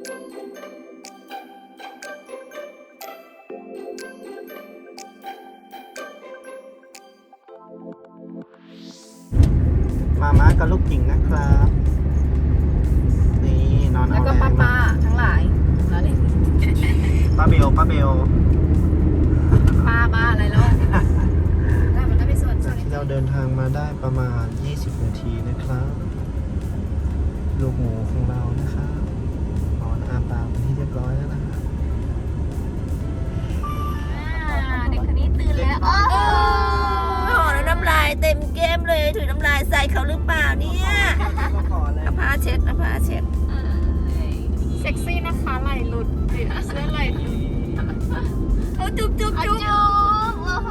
มาม้ากับลูกหญิงนะครับ นี่นอนแล้วเอาก็แรป้างป้ามาๆทั้งหลายแล้วนี่ป้าเบลป้าเบลป้าบ้าอะไรแล้วได้มันได้ไปส่วนส่วนเราเดินทางมาได้ประมาณ 20 นาทีนะครับ ลูกหมูของเรานะครับ นอนอาปากเป็นที่เรียบร้อยแล้วนะครับเด็กคนนี้ตื่นแล้วโอ้โหแล้วน้ำลายเต็มเกมเลยถือน้ำลายใส่เขาหรือเปล่าเนี่ยก็ขอเลยเอาผ้าเช็ดเอาผ้าเช็ดเซ็กซี่นะคะไหลหลุดเดี๋ยวเสื้อไหลหลุดเอาจุ๊บจุ๊บจุ๊บจุ๊บโอ้โห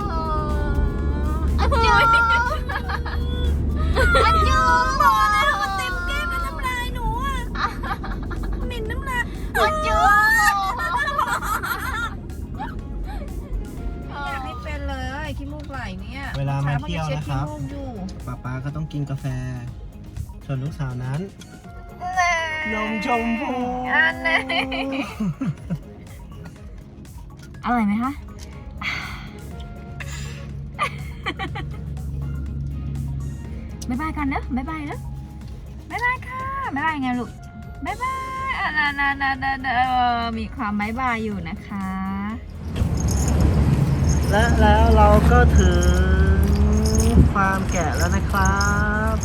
จุ๊บจุ๊บ เนี่ยเวลามาเที่ยวนะครับช้าเพาจเช็ดขี้มูกอยู่ป้าป๊าก็ต้องกินกาแฟ ส่วนลูกสาวนั้นนมชมพูอันนี้อร่อยไหมคะบ๊ายบายกันเนอะบ๊ายบายเนอะบ๊ายบายค่ะบ๊ายบายไงลูกบ๊ายบายอะนะนะนะนะนะเออมีความบ๊ายบายอยู่นะคะ และแล้วเราก็ถึง ฟาร์มแกะแล้วนะครับ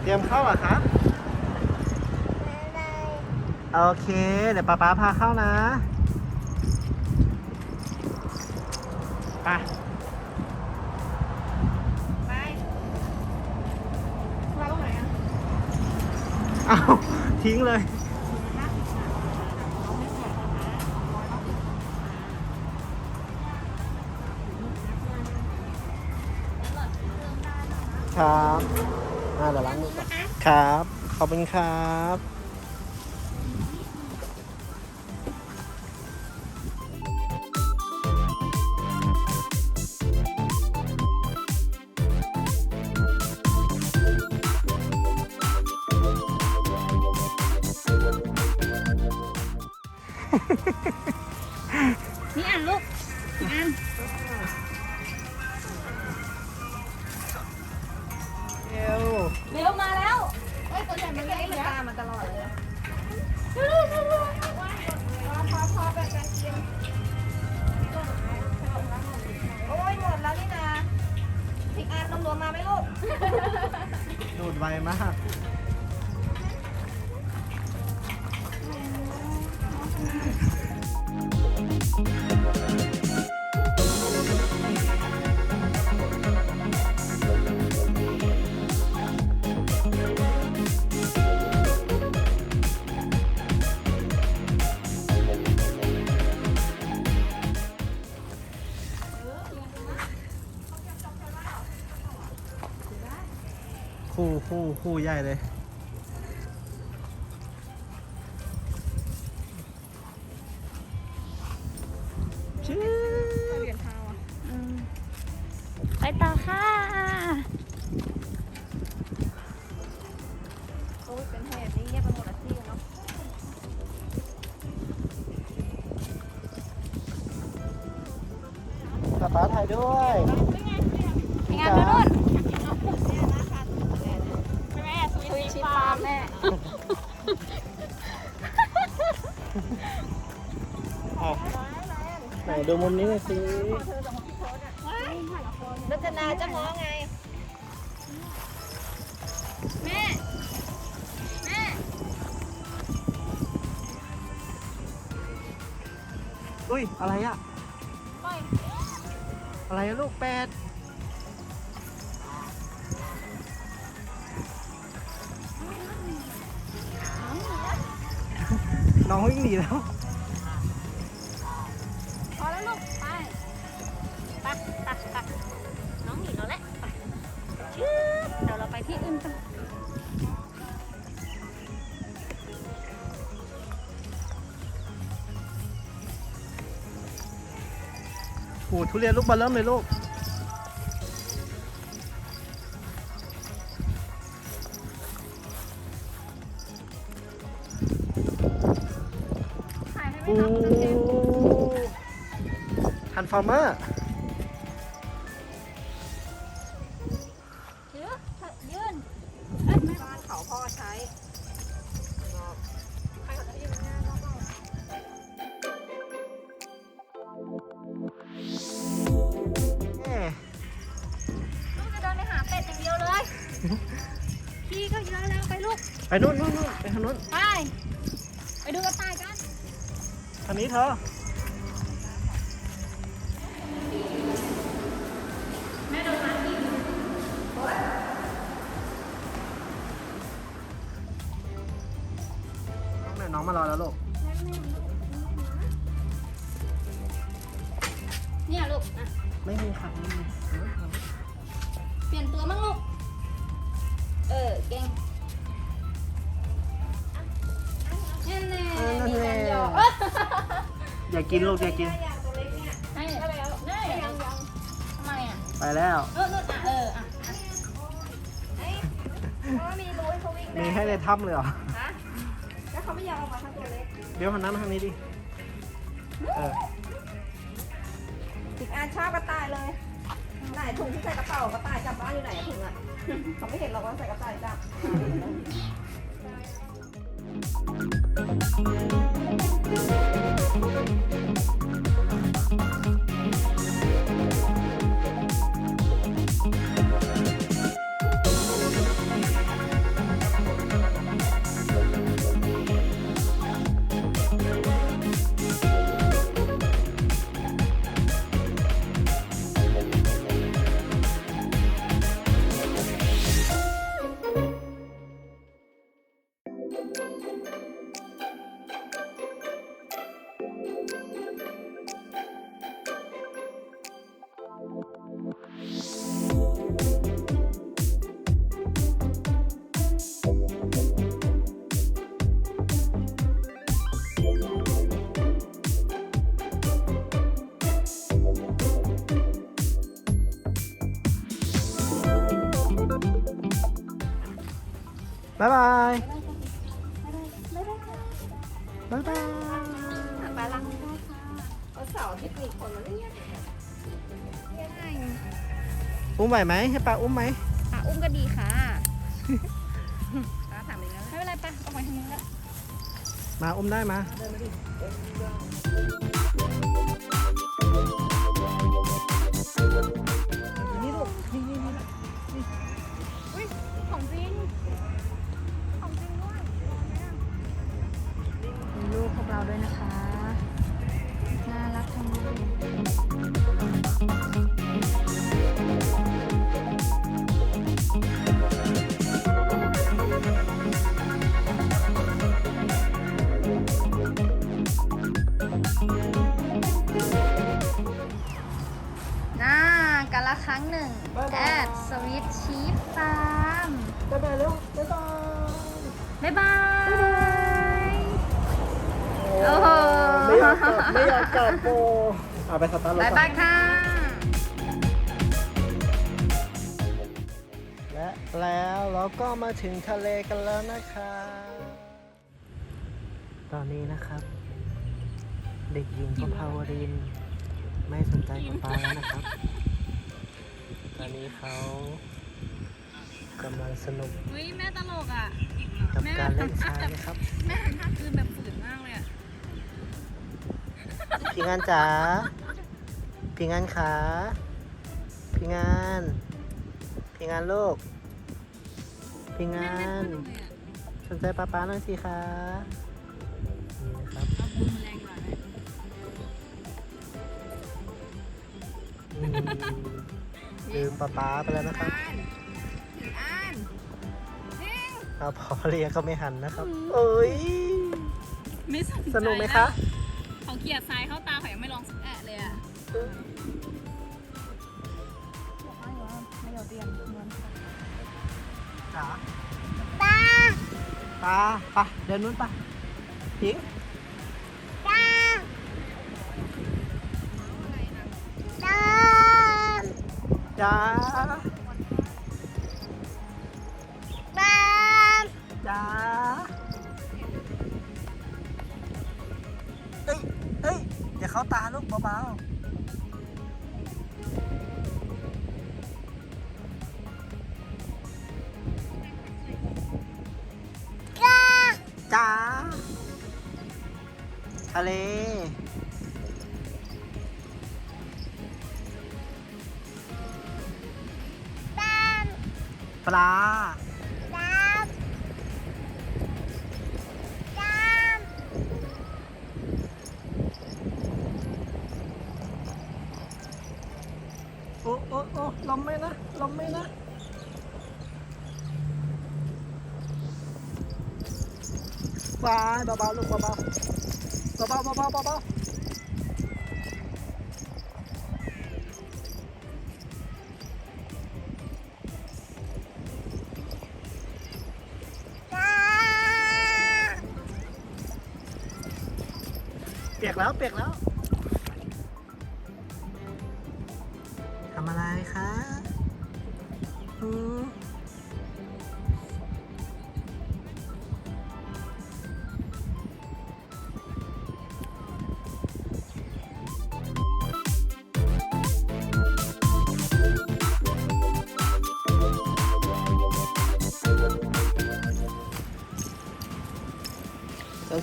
เตรียมเข้าเหรอครับโอเค เดี๋ยวป๊าป๊าพาเข้านะไป เอาทิ้งเลย ครับอ่าเดี๋ยวล้างมือก่อน ครับ ขอบคุณครับ ตัวมมาไหมลูกดูดไวมาก เลย ชื่อไปต่อค่ะ โอ้ยเป็นเหตุนี้เงียบไปหมดแล้วที่เนาะป๊าป๊าถ่ายด้วย ไหนดูมุมนี้หน่อยสิรัตนาจะง้อไง แม่ แม่ อุ้ย อะไรอะ อะไรอะลูกแปดน้องวิ่งหนีแล้ว ทุเรียนลูกบอลเริ่มเลยลูก ถ่ายให้ไม่โอ้ทันเต็ม ทันฟอร์เมอร์ ไปลูกไปนู่นนู่นนู่นไปทางนู้น ไปไปดูกระต่ายกันทางนี้เธอ แม่โดนมากินน้องไหนน้องมารอแล้วลูก เนี่ยลูกอะไม่มีค่ะไม่มี เปลี่ยนตัวมั้งลูก เออ เก่ง อย่ากินลูกอย่ากิน ให้แล้วได้ยังยังทำไมอะ ไปแล้ว เออนู่นอะเอออะอะมีให้ในถ้ำเลยเหรอแล้วเขาไม่ยอมออกมาทั้งตัวเล็กเดี๋ยวหันหน้ามาทางนี้ดิ เออ อีกอันชอบกระต่ายเลยไหนถุงที่ใส่กระเป๋ากระต่ายกลับบ้านอยู่ไหนอะถุงอะเขาไม่เห็นหรอกว่าใส่กระต่ายจับายบาย บ๊ายบายปลาลังไม่ได้ค่ะเอาเสาร์อาทิตย์มีคนมาเรียกอุ้มไหวไหมให้ปลาอุ้มไหมอะอุ้มก็ดีค่ะป้าถามอีกแล้วไม่เป็นไรไปเอาไปทางนู้นแล้วมาอุ้มได้มา เดินมาดิ เราด้วยนะคะ น่ารักทั้งนั้นน่ากันละครั้งหนึ่ง แอดสวิตชีฟฟาร์ม บ๊ายบายเร็วบ๊ายบาย บ๊ายบาย โอ้โห ไม่อยากกลับไม่อยากกลับโบเอาไปสตาร์ทรถบ๊ายก่บาอยนค่ะ และแล้วเราก็มาถึงทะเลกันแล้วนะคะตอนนี้นะครับ เด็กหญิงประภาวรินทร์ไม่สนใจป๊าป๊าแล้วนะครับ ตอนนี้เขากำลังสนุกอุ้ยแม่ตลกอะ กับการเล่นทรายนะครับ แม่ทำท่าคืนแบบฝืนมากเลยอะ พี่งานจ๋าพี่งานขาพี่งานพี่งานลูกพี่งานสนใจป้าป้าหน่อยสิคะนี่นะครับเอาปืนแรงกว่าเลยอืมลืมป้าป้าไปแล้วนะครับอ่านนิ่งเอาพอเรียกก็ไม่หันนะครับ เอ้ยไม่สนใจสนุกไหมคะ เขาเกลียดทรายเข้าตาเขายังไม่ลองสักแอะเลยอะไม่ยอมเรียนเงินจ๋าตาตาปะเดินนู้นปะพิงตาตจ้าบามจ้า เข้าตาลูกเบาจ้าๆจ้าทะเลบาปลา วายเบาๆลูกเบาๆเบาๆเบาๆเบาๆ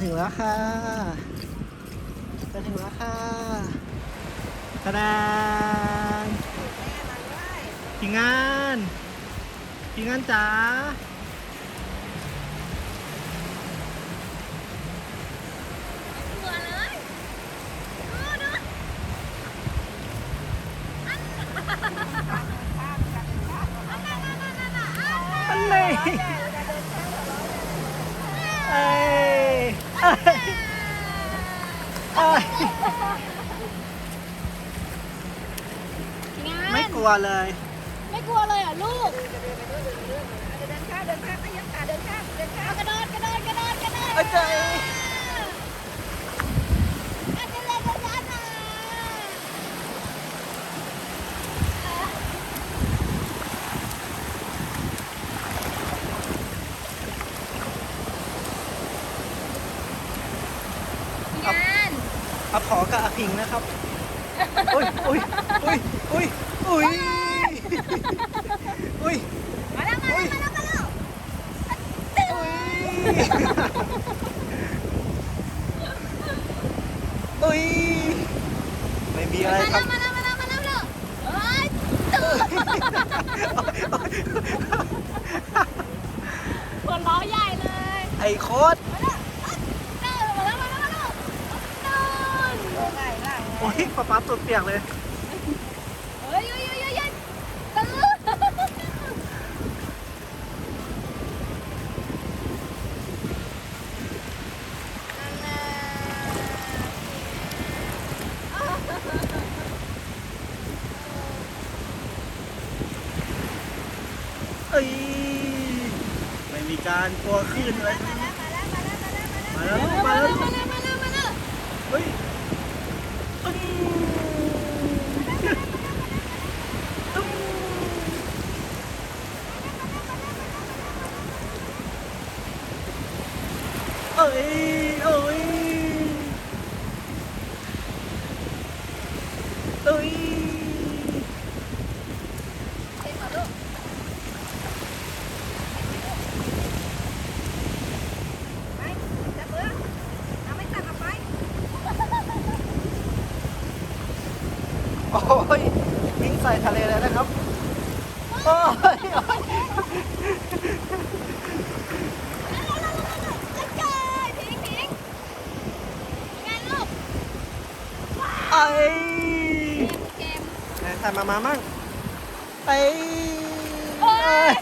ถึงแล้วค่ะจะถึงแล้วค่ะตะดานพี่งานพี่งานจ๋า ตัวเลยดูดู อันนี้เอ้ยเอ้ยเอ้ย งาน ไม่ก ลัวเลย ไม่กลัวเลยเหรอะลูกเดินข้างเดินข้างเดินข้างเดินข้างเดินข้างกระโดดกระโดดกระโดดกระโดดเอ้ยเจ้ยอาจจะเล่นกันนะงานอาขอกับอาพิงนะครับ อุ้ยอุ้ยอุ้ยอุ้ยอุ้ยอุ้ยมาแล้วมาแล้วมาแล้วมาแล้วอุ้ยไม่มีอะไรครับมาแล้วมาแล้วมาแล้วมาแล้วเอ้ยตื่นคนร้อใหญ่เลย ไอ้โคตร มาแล้วตื่นมาแล้วมาแล้วมาแล้วตื่นไงล่ะ โอ้ยป๊าป๊าตัวเปียกเลย เฮ้ยเฮ้ยเฮ้ยเฮ้ยตื่นเอ้ยไม่มีการกลัวคลื่นเลยมาแล้วมาแล้วมาแล้วมาแล้วมาแล้วมามาแล้แล้ววมาแล้วมาแล้วมาแล้ว เฮ้ยอึ้งอึ้งเอ้ยเอ้ยเอ้ย เด็กขอลูกไปจับมือเอาไม่ตัดออกไป โอ้ยวิ่งใส่ทะเลเลยนะครับ โอ้ยโอ้ย แล้วเจอทิ้งทิ้งงานลูก เอ้ย เกม ไหนใส่มามามั่งเอ้ย โอ้ย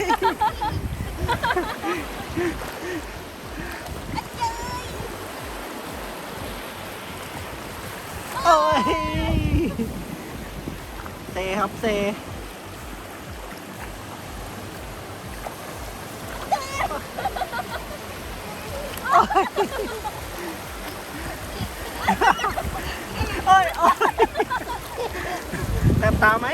โอ้ยเซครับเซโอ้ยโอ้ยโอ้ยแสบตาไหม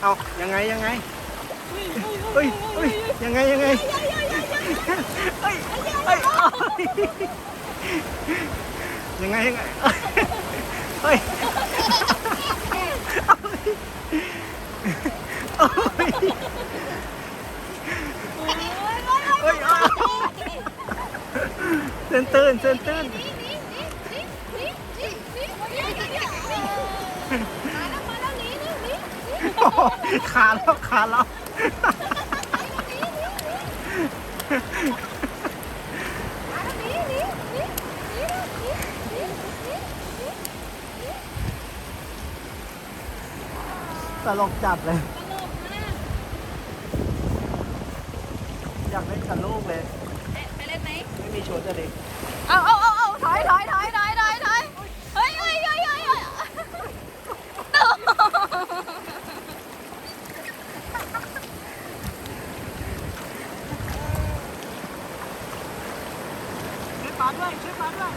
เอายังไงยังไงเฮ้ยเฮ้ยยังไงยังไงเฮ้ยเฮ้ยยังไงยังไงเฮ้ยเอาเอาเฮ้ยเอาเส้นตื้นเส้นตื้น โอ้โห ขาแล้วขาแล้วตลกจัดเลย อยากเล่นกับลูกเลย ไปเล่นไหม ไม่มีชุดอะดิเอาเอาเอาเอาถอยถอยถอยถอยถอยถอยเฮ้ยเฮ้ยเฮ้ยเฮ้ยเฮ้ย ช่วยปาด้วยช่วยปาด้วย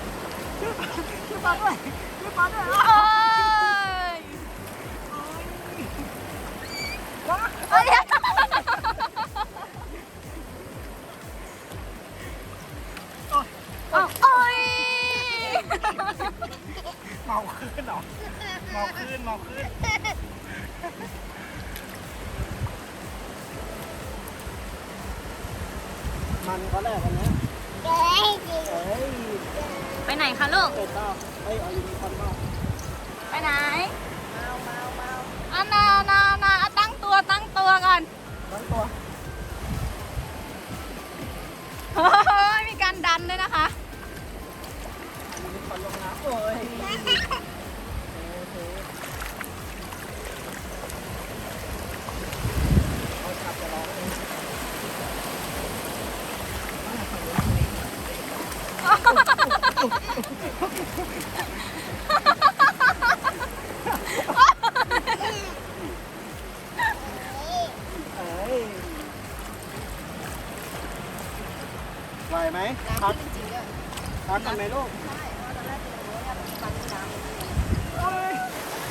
ช่วยปา ช่วยปาด้วยช่วยปาด้วยเอ้ยเอ้ยเอาเอ้ยเมาขึ้นเหรอเมาขึ้นเมาขึ้นมันก็แหละวันนี้เอ้ยไปไหนคะลูกเป็ดเปล่าเอ้ โอ้ยโอเคเอาขับจะร้องเอง เอ้ยไหวไหมพักพักกันไหมลูก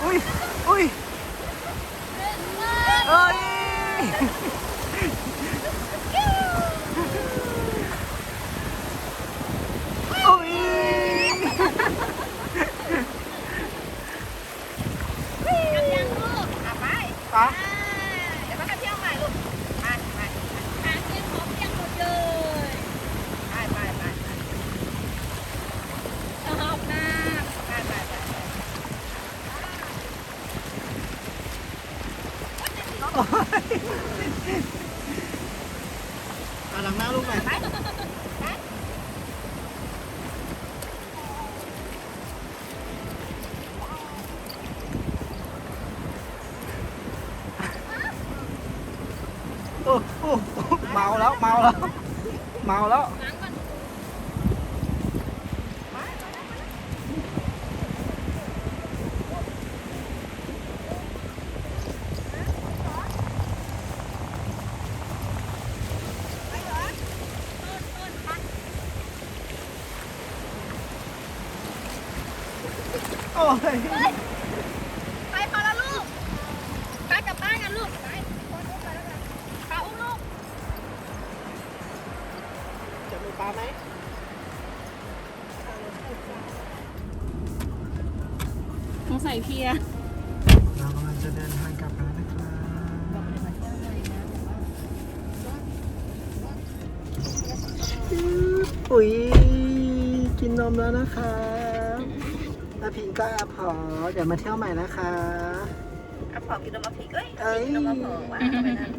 อุ้ยอุ้ยเอ้ ยอุ้ย กันยังลูกอะไป ปะ เดี๋ยวมาเที่ยวใหม่ลูกไปไปหาเงินของเพียงหมดเลย ไปไปไปไปชอบมากไปไปไป อะหลังหน้าลูกหน่อยโอ้โอ้โอ้เมาแล้วเมาแล้ว เมาแล้ว โอ้ยไปพอแล้วลูกไปกลับบ้านกันลูกไปไปอุ้มลูกจะมีปลาไหมสงสัยเพียเรากำลังจะเดินทางกลับแล้วนะครับปุ๋ยกินนมแล้วนะคะ อาพิงก็อาพอเดี๋ยวมาเที่ยวใหม่นะคะ อะพอกินนมมาพีกเอ้ยเอ้ย กินนมมาพอวางเอาไปนั่น